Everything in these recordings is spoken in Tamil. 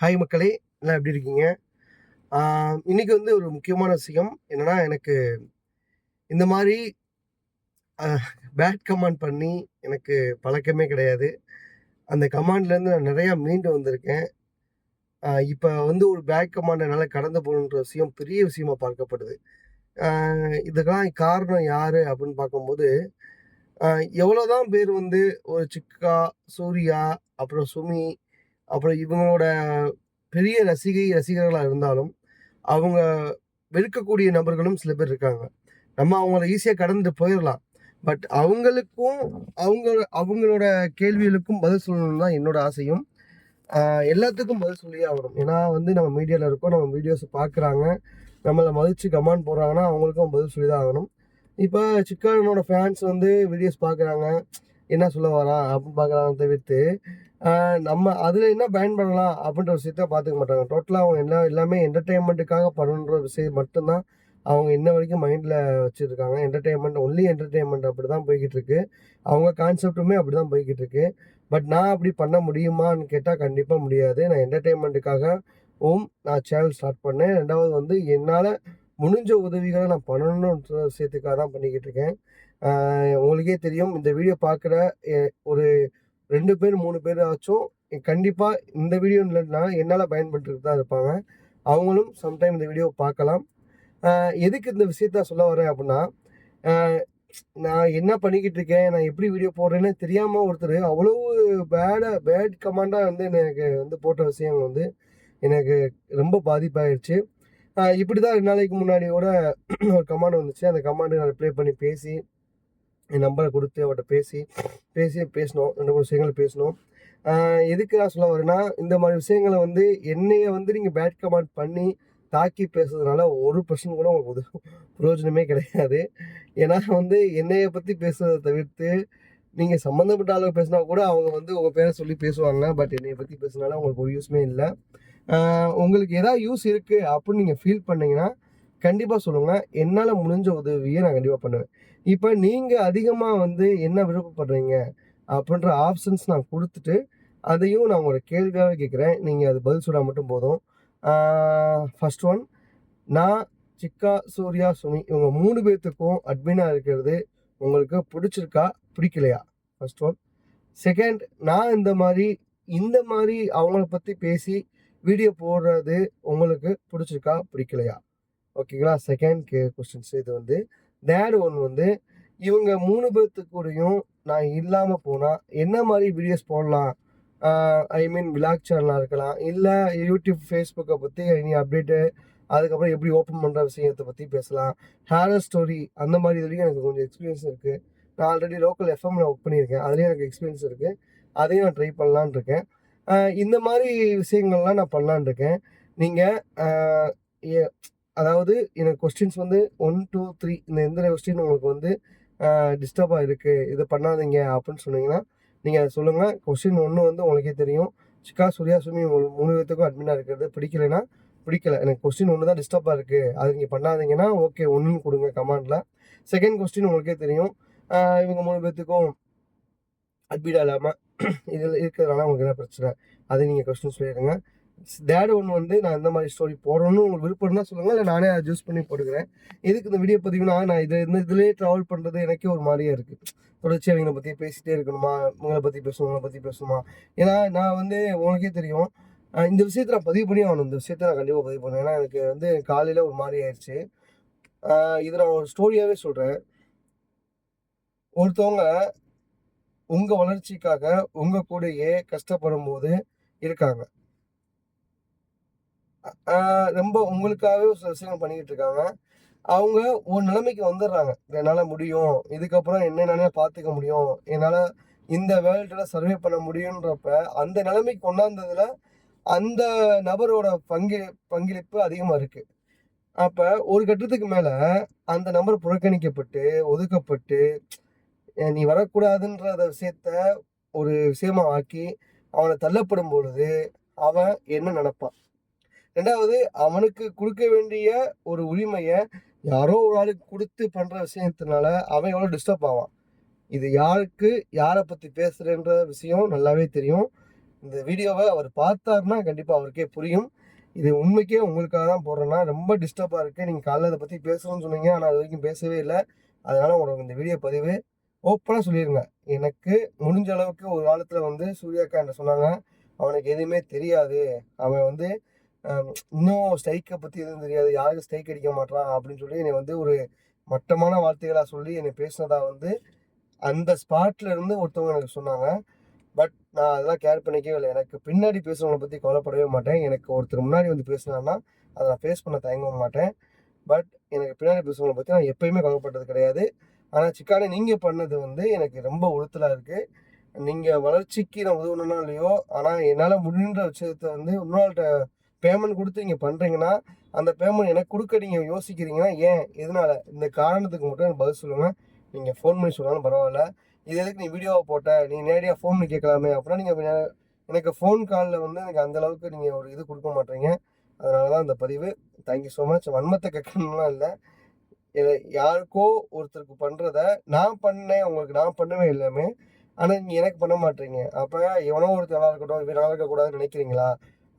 ஹாய் மக்களே எல்லாம் எப்படி இருக்கீங்க? இன்றைக்கி இன்னைக்கு வந்து ஒரு முக்கியமான விஷயம். என்னன்னா எனக்கு இந்த மாதிரி பேட் கமாண்ட் பண்ணி எனக்கு பழக்கமே கிடையாது. அந்த கமாண்ட்லேருந்து நான் நிறையா மீண்டு வந்திருக்கேன். இப்போ வந்து ஒரு பேட் கமாண்ட் என்னால் கடந்து போகணுன்ற விஷயம் பெரிய விஷயமா பார்க்கப்படுது. இதுக்கெல்லாம் காரணம் யார் அப்படின்னு பார்க்கும்போது எவ்வளோ எவ்வளோதான் பேர் வந்து ஒரு சிக்கா சூர்யா அப்புறம் சுமி அப்புறம் இவங்களோட பெரிய ரசிகை ரசிகர்களாக இருந்தாலும் அவங்க வெறுக்கக்கூடிய நபர்களும் சில பேர் இருக்காங்க. நம்ம அவங்கள ஈஸியாக கடந்துட்டு போயிடலாம் பட் அவங்களுக்கும் அவங்க அவங்களோட கேள்விகளுக்கும் பதில் சொல்லணும் தான் என்னோட ஆசையும். எல்லாத்துக்கும் பதில் சொல்லியே ஆகணும். ஏன்னா வந்து நம்ம மீடியாவில் இருக்கோம் நம்ம வீடியோஸ் பார்க்குறாங்க நம்மளை மதித்து கமெண்ட் போடுறாங்கன்னா அவங்களுக்கும் பதில் சொல்லி தான் ஆகணும். இப்போ சிக்கனோட ஃபேன்ஸ் வந்து வீடியோஸ் பார்க்குறாங்க என்ன சொல்ல வரா அப்படின்னு பார்க்குறாங்க தவிர்த்து நம்ம அதில் என்ன பயன்படலாம் அப்படின்ற விஷயத்த பார்த்துக்க மாட்டாங்க. டோட்டலாக அவங்க எல்லாம் எல்லாமே என்டர்டெயின்மெண்ட்டுக்காக பண்ணுன்ற விஷயம் மட்டும்தான் அவங்க இன்ன வரைக்கும் மைண்டில் வச்சுருக்காங்க. என்டர்டெயின்மெண்ட் ஒன்லி என்டர்டெயின்மெண்ட் அப்படி தான் போய்கிட்டு இருக்கு. அவங்க கான்செப்ட்டுமே அப்படி தான் போய்கிட்டு இருக்கு. பட் நான் அப்படி பண்ண முடியுமான்னு கேட்டால் கண்டிப்பாக முடியாது. நான் என்டர்டெயின்மெண்ட்டுக்காகவும் நான் சேனல் ஸ்டார்ட் பண்ணேன். ரெண்டாவது வந்து என்னால் முடிஞ்ச உதவிகளை நான் பண்ணணுன்ற விஷயத்துக்காக தான் பண்ணிக்கிட்டு இருக்கேன். உங்களுக்கே தெரியும் இந்த வீடியோ பார்க்குற ஒரு ரெண்டு பேர் மூணு பேர் ஆச்சும். கண்டிப்பாக இந்த வீடியோ இல்லைன்னா என்னால் பயன்பட்டு தான் இருப்பாங்க. அவங்களும் சம்டைம் இந்த வீடியோ பார்க்கலாம். எதுக்கு இந்த விஷயத்த சொல்ல வரேன் அப்படின்னா நான் என்ன பண்ணிக்கிட்டு இருக்கேன் நான் எப்படி வீடியோ போடுறேன்னு தெரியாமல் ஒருத்தர் அவ்வளவு பேடாக பேட் கமாண்டாக வந்து எனக்கு வந்து போட்ட விஷயம் வந்து எனக்கு ரொம்ப பாதிப்பாயிடுச்சு இப்படி தான் ரெண்டு நாளைக்கு முன்னாடி கூட ஒரு கமாண்ட் வந்துச்சு. அந்த கமாண்டு நான் ரிப்ளை பண்ணி பேசி என் நம்பரை கொடுத்து அவர்கிட்ட பேசி பேசி பேசினோம். ரெண்டு மூணு விஷயங்கள் பேசினோம். எதுக்கு நான் சொல்ல வரேன்னா இந்த மாதிரி விஷயங்களை வந்து என்னைய வந்து நீங்கள் பேட் கமெண்ட் பண்ணி தாக்கி பேசுறதுனால ஒரு பர்சன்ட் கூட உங்களுக்கு உதவு பிரயோஜனமே கிடையாது. ஏன்னா வந்து என்னைய பற்றி பேசுறதை தவிர்த்து நீங்கள் சம்மந்தப்பட்ட அளவுக்கு பேசினா கூட அவங்க வந்து உங்கள் பேரை சொல்லி பேசுவாங்க. பட் என்னைய பற்றி பேசுனால உங்களுக்கு ஒரு யூஸ்மே இல்லை. உங்களுக்கு எதாவது யூஸ் இருக்குது அப்படின்னு நீங்கள் ஃபீல் பண்ணிங்கன்னா கண்டிப்பாக சொல்லுங்கன்னா என்னால் முடிஞ்ச உதவியை நான் கண்டிப்பாக பண்ணுவேன். இப்போ நீங்கள் அதிகமாக வந்து என்ன விருப்பப்படுறீங்க அப்படின்ற ஆப்ஷன்ஸ் நான் கொடுத்துட்டு அதையும் நான் உங்களோட கேள்வியாகவே கேட்குறேன். நீங்கள் அது பதில் சொல்ல மட்டும் போதும். ஃபர்ஸ்ட் ஒன் நான் சிக்கா சூர்யா சுமி இவங்க மூணு பேர்த்துக்கும் அட்மினாக இருக்கிறது உங்களுக்கு பிடிச்சிருக்கா பிடிக்கலையா? ஃபர்ஸ்ட் ஒன் செகண்ட் நான் இந்த மாதிரி இந்த மாதிரி அவங்கள பற்றி பேசி வீடியோ போடுறது உங்களுக்கு பிடிச்சிருக்கா பிடிக்கலையா? ஓகேங்களா? செகண்ட் கே கொஸ்டின்ஸ் இது வந்து தேர்ட் ஒன் வந்து இவங்க மூணு பேர்த்துக்கு கூடயும் நான் இல்லாமல் போனால் என்ன மாதிரி வீடியோஸ் போடலாம்? ஐ மீன் விளாக் சேனலாக இருக்கலாம். இல்லை யூடியூப் ஃபேஸ்புக்கை பற்றி இனி அப்டேட்டு அதுக்கப்புறம் எப்படி ஓப்பன் பண்ணுற விஷயத்தை பற்றி பேசலாம். ஹேரர் ஸ்டோரி அந்த மாதிரி இதுலேயும் எனக்கு கொஞ்சம் எக்ஸ்பீரியன்ஸ் இருக்குது நான் ஆல்ரெடி லோக்கல் எஃப்எம்மில் ஒர்க் பண்ணியிருக்கேன். அதுலேயும் எனக்கு எக்ஸ்பீரியன்ஸ் இருக்குது அதையும் நான் ட்ரை பண்ணலான்னு இருக்கேன். இந்த மாதிரி விஷயங்கள்லாம் நான் பண்ணலான்னு இருக்கேன். நீங்கள் அதாவது எனக்கு கொஸ்டின்ஸ் வந்து ஒன் டூ த்ரீ இந்த எந்த கொஸ்டின் உங்களுக்கு வந்து டிஸ்டர்பாக இருக்குது இது பண்ணாதீங்க அப்படின்னு சொன்னீங்கன்னா நீங்கள் அதை சொல்லுங்கள் கொஸ்டின் ஒன்று வந்து உங்களுக்கே தெரியும். சிக்கா சூர்யா சுமி உங்களுக்கு மூணு பேர்த்துக்கும் அட்மினாக இருக்கிறது. பிடிக்கலைன்னா பிடிக்கல. எனக்கு கொஸ்டின் ஒன்று தான் டிஸ்டர்பாக இருக்குது அது நீங்கள் பண்ணாதீங்கன்னா ஓகே ஒன்றுன்னு கொடுங்க கமாண்டில் செகண்ட் கொஸ்டின் உங்களுக்கே தெரியும். இவங்க மூணு பேர்த்துக்கும் அட்மிட் இல்லாமல் இதில் இருக்கிறதுனால உங்களுக்கு என்ன பிரச்சனை. அதை நீங்கள் கொஸ்டின் சொல்லிடுங்க. தேர்ட் ஒன்று வந்து நான் இந்த மாதிரி ஸ்டோரி போடணும்னு உங்களுக்கு விருப்பம் இருந்தால் சொல்லுங்கள் இல்லை நானே அதை ஜூஸ் பண்ணி போட்டுக்கிறேன். எதுக்கு இந்த வீடியோ பார்த்தீங்கன்னா நான் இது இந்த இதுலேயே ட்ராவல் பண்ணுறது எனக்கே ஒரு மாதிரியே இருக்குது தொடர்ச்சி அவங்கள பற்றி பேசிகிட்டே இருக்கணுமா? உங்களை பற்றி பேசணும் உங்களை பற்றி பேசணுமா? ஏன்னா நான் வந்து உங்களுக்கே தெரியும். இந்த விஷயத்தை நான் பதிவு பண்ணி ஆகணும். இந்த விஷயத்தை நான் கண்டிப்பாக பதிவு பண்ணுவேன் ஏன்னா எனக்கு வந்து காலையில் ஒரு மாதிரி ஆயிடுச்சு இதை இது நான் ஒரு ஸ்டோரியாகவே சொல்கிறேன் ஒருத்தவங்க உங்கள் வளர்ச்சிக்காக உங்கள் கூடயே கஷ்டப்படும் போது இருக்காங்க. ரொம்ப உங்களுக்காகவே ஒரு சில விஷயங்கள் பண்ணிக்கிட்டு இருக்காங்க. அவங்க ஒரு நிலைமைக்கு வந்துடுறாங்க. என்னால் முடியும். இதுக்கப்புறம் என்னென்னால பார்த்துக்க முடியும். என்னால் இந்த வேர்ல்டில் சர்வே பண்ண முடியுன்றப்ப அந்த நிலைமைக்கு கொண்டாந்ததில் அந்த நபரோட பங்கு பங்களிப்பு அதிகமாக இருக்குது அப்போ ஒரு கட்டத்துக்கு மேலே அந்த நபர் புறக்கணிக்கப்பட்டு ஒதுக்கப்பட்டு நீ வரக்கூடாதுன்ற விஷயத்த ஒரு விஷயமா ஆக்கி அவனை தள்ளப்படும் பொழுது அவன் என்ன நினைப்பான்? ரெண்டாவது அவனுக்கு கொடுக்க வேண்டிய ஒரு உரிமையை யாரோ ஒரு ஆளுக்கு கொடுத்து பண்ணுற விஷயத்தினால அவன் எவ்வளோ டிஸ்டர்ப் ஆவான். இது யாருக்கு யாரை பற்றி பேசுகிறேன்ற விஷயம் நல்லாவே தெரியும். இந்த வீடியோவை அவர் பார்த்தாருன்னா கண்டிப்பாக அவருக்கே புரியும். இது உண்மைக்கே உங்களுக்காக தான் போடுறேன்னா ரொம்ப டிஸ்டர்பாக இருக்குது நீங்கள் காலைல அதை பற்றி பேசணும்னு சொன்னீங்க ஆனால் அது வரைக்கும் பேசவே இல்லை. அதனால் உங்களுக்கு இந்த வீடியோ பதிவு ஓப்பனாக சொல்லிடுங்க எனக்கு முடிஞ்ச அளவுக்கு ஒரு காலத்தில் வந்து சூர்யாக்கா என்ன சொன்னாங்க? அவனுக்கு எதுவுமே தெரியாது. அவன் வந்து இன்னும் ஸ்ட்ரைக்கை பற்றி எதுவும் தெரியாது. யாருக்கு ஸ்ட்ரைக் அடிக்க மாட்டான் அப்படின்னு சொல்லி என்னை வந்து ஒரு மட்டமான வார்த்தைகளாக சொல்லி என்னை பேசினதா வந்து அந்த ஸ்பாட்ல இருந்து ஒருத்தவங்க எனக்கு சொன்னாங்க. பட் நான் அதெல்லாம் கேர் பண்ணிக்கவே இல்லை. எனக்கு பின்னாடி பேசுகிறவங்களை பற்றி கவலைப்படவே மாட்டேன். எனக்கு ஒருத்தர் முன்னாடி வந்து பேசினான்னா அதை நான் ஃபேஸ் பண்ண தயங்கவும் மாட்டேன். பட் எனக்கு பின்னாடி பேசுகிறவங்களை பற்றி நான் எப்பயுமே கவலைப்பட்டது கிடையாது. ஆனால் சிக்கானே நீங்கள் பண்ணது வந்து எனக்கு ரொம்ப உறுத்தலாக இருக்குது நீங்கள் வளர்ச்சிக்கு நான் உதவணும்னா இல்லையோ ஆனால் என்னால் முடின்ற விஷயத்தை வந்து இன்னொருத்த பேமெண்ட் கொடுத்து நீங்கள் பண்ணுறீங்கன்னா அந்த பேமெண்ட் எனக்கு கொடுக்க நீங்கள் யோசிக்கிறீங்கன்னா ஏன்? எதனால்? இந்த காரணத்துக்கு மட்டும் எனக்கு பதில் சொல்லுங்கள் நீங்கள் ஃபோன் பண்ணி சொன்னாலும் பரவாயில்ல. இது எதுக்கு நீ வீடியோவை போட்ட? நீ நேரடியாக ஃபோன் பண்ணி கேட்கலாமே அப்படின்னா நீங்கள் எனக்கு ஃபோன் காலில் வந்து எனக்கு அந்த அளவுக்கு நீங்கள் ஒரு இது கொடுக்க மாட்டீங்க. அதனால தான் அந்த பதிவு. தேங்க்யூ ஸோ மச் வன்மத்தை கேட்கணும்லாம் இல்லை. யாருக்கோ ஒருத்தருக்கு பண்ணுறத நான் பண்ணேன். உங்களுக்கு நான் பண்ணவே எல்லாமே ஆனால் நீங்கள் எனக்கு பண்ண மாட்டீங்க. அப்போ எவனோ ஒருத்தர் நல்லா இருக்கட்டும் இவன் நல்லா இருக்கக்கூடாதுன்னு நினைக்கிறீங்களா?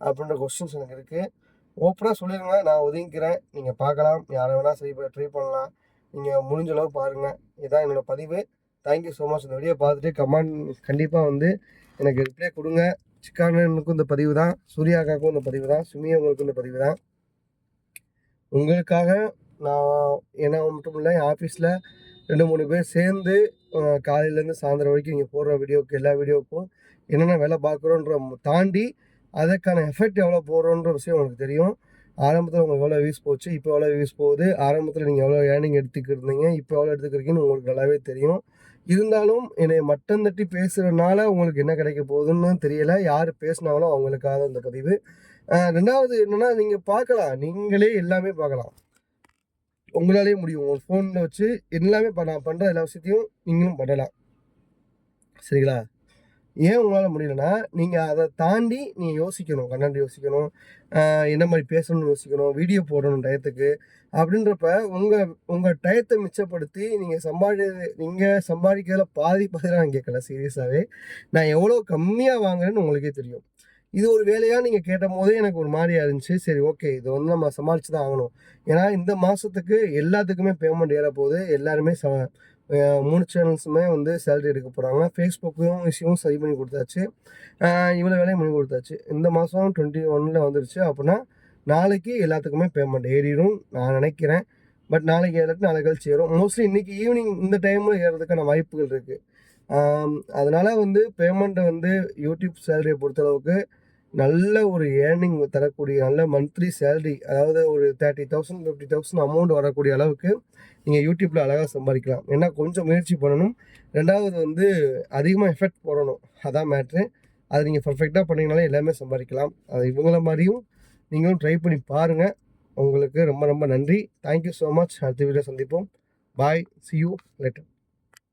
அப்படின்ற கொஸ்டின்ஸ் எனக்கு இருக்குது ஓப்பனாக சொல்லிடுங்க நான் ஒதுங்கிக்கிறேன். நீங்கள் பார்க்கலாம் யாரை வேணால் சரி ட்ரை பண்ணலாம். நீங்கள் முடிஞ்ச அளவு பாருங்கள் இதுதான் என்னோடய பதிவு. தேங்க்யூ ஸோ மச் இந்த வீடியோ பார்த்துட்டு கமெண்ட் கண்டிப்பாக வந்து எனக்கு ரிப்ளை கொடுங்க. சிக்கானனுக்கும் இந்த பதிவு தான் சூர்யாக்காக்கும் இந்த பதிவு தான் சுமியவங்களுக்கும் இந்த பதிவு தான். உங்களுக்காக நான் என்ன மட்டும் இல்லை என் ஆஃபீஸில் ரெண்டு மூணு பேர் சேர்ந்து காலையிலேருந்து சாயந்தரம் வரைக்கும் நீங்கள் போடுற வீடியோவுக்கு எல்லா வீடியோவுக்கும் என்னென்ன வேலை பார்க்குறோன்ற தாண்டி அதற்கான எஃபெக்ட் எவ்வளோ போடுறோன்ற விஷயம் உங்களுக்கு தெரியும். ஆரம்பத்தில் உங்களுக்கு எவ்வளோ வியூஸ் போச்சு இப்போ எவ்வளோ வியூஸ் போகுது ஆரம்பத்தில் நீங்கள் எவ்வளோ ஏர்னிங் எடுத்துக்கிருந்தீங்க இப்போ எவ்வளோ எடுத்துக்கிறீங்கன்னு உங்களுக்கு நல்லாவே தெரியும். இருந்தாலும் என்னை மட்டம் தட்டி பேசுகிறனால உங்களுக்கு என்ன கிடைக்க போகுதுன்னு தெரியல. யார் பேசினாலும் அவங்களுக்காக அந்த பதிவு. ரெண்டாவது என்னென்னா நீங்கள் பார்க்கலாம். நீங்களே எல்லாமே பார்க்கலாம். உங்களாலே முடியும். உங்கள் ஃபோனில் வச்சு எல்லாமே நான் பண்ணுற எல்லா விஷயத்தையும் நீங்களும் பண்ணலாம். சரிங்களா? ஏன் உங்களால் முடியலன்னா நீங்கள் அதை தாண்டி நீங்கள் யோசிக்கணும். கண்ணாடி யோசிக்கணும். என்ன மாதிரி பேசணும்னு யோசிக்கணும். வீடியோ போடணும் டயத்துக்கு. அப்படின்றப்ப உங்கள் உங்கள் டயத்தை மிச்சப்படுத்தி நீங்கள் சம்பாதி நீங்கள் சம்பாதிக்கிறதுல பாதி பாதி நான் கேட்கல சீரியஸாகவே நான் எவ்வளோ கம்மியாக வாங்குறேன்னு உங்களுக்கே தெரியும். இது ஒரு வேலையாக நீங்கள் கேட்ட போதே எனக்கு ஒரு மாதிரியா இருந்துச்சு. சரி ஓகே. இது வந்து நம்ம சமாளித்து தான் ஆகணும். ஏன்னா இந்த மாதத்துக்கு எல்லாத்துக்குமே பேமெண்ட் ஏற போகுது எல்லாருமே ச மூணு சேனல்ஸுமே வந்து சேலரி எடுக்க போகிறாங்க ஃபேஸ்புக்கும் விஷயமும் சரி பண்ணி கொடுத்தாச்சு. இவ்வளோ வேலையும் பண்ணி கொடுத்தாச்சு. இந்த மாதம் டுவெண்ட்டி ஒனில் வந்துருச்சு அப்படின்னா நாளைக்கு எல்லாத்துக்குமே பேமெண்ட் ஏறிடும் நான் நினைக்கிறேன். பட் நாளைக்கு ஏறட்டு நாளைக்கு கழிச்சு ஏறும். மோஸ்ட்லி இன்றைக்கி ஈவினிங் இந்த டைமில் ஏறதுக்கான வாய்ப்புகள் இருக்குது அதனால் வந்து பேமெண்ட்டை வந்து யூடியூப் சேலரியை பொறுத்தளவுக்கு நல்ல ஒரு ஏர்னிங் தரக்கூடிய நல்ல மந்த்லி சேலரி அதாவது ஒரு thirty thousand fifty thousand amount வரக்கூடிய அளவுக்கு நீங்கள் யூடியூப்பில் அழகாக சம்பாதிக்கலாம். ஏன்னா கொஞ்சம் முயற்சி பண்ணணும். ரெண்டாவது வந்து அதிகமாக எஃபெக்ட் போடணும். அதான் மேட்ரு அது நீங்கள் பர்ஃபெக்டாக பண்ணிங்கனாலே எல்லாமே சம்பாதிக்கலாம். அது இவங்கள மாதிரியும் நீங்களும் ட்ரை பண்ணி பாருங்கள் உங்களுக்கு ரொம்ப ரொம்ப நன்றி. தேங்க்யூ ஸோ மச் அடுத்த வீடியோ சந்திப்போம். Bye C you letter